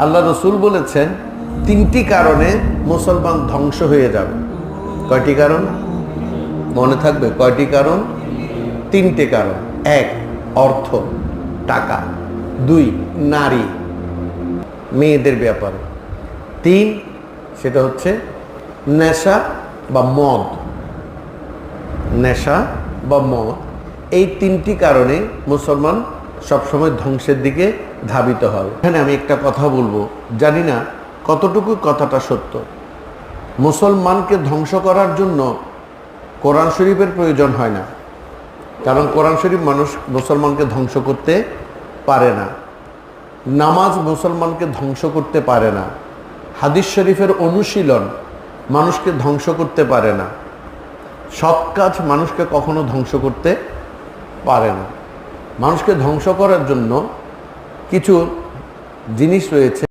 আল্লাহ রসুল বলেছেন, তিনটি কারণে মুসলমান ধ্বংস হয়ে যাবে। কয়টি কারণ? মনে থাকবে, কয়টি কারণ? তিনটে কারণ। এক, অর্থ, টাকা। দুই, নারী। মেয়েদের ব্যাপারে। তিন, সেটা হচ্ছে নেশা বা মদ। নেশা বা মদ। এই তিনটি কারণে মুসলমান সবসময় ধ্বংসের দিকে ধাবিত হবে এখানে আমি একটা কথা বলব। জানি না কতটুকু কথাটা সত্য। মুসলমানকে ধ্বংস করার জন্য কোরআন শরীফের প্রয়োজন হয় না। কারণ কোরআন শরীফ মানুষ মুসলমানকে ধ্বংস করতে পারে না। নামাজ মুসলমানকে ধ্বংস করতে পারে না। হাদিস শরীফের অনুশীলন মানুষকে ধ্বংস করতে পারে না। সৎ কাজ মানুষকে কখনো ধ্বংস করতে পারে না। মানুষকে ধ্বংস করার জন্য কিছু জিনিস রয়েছে।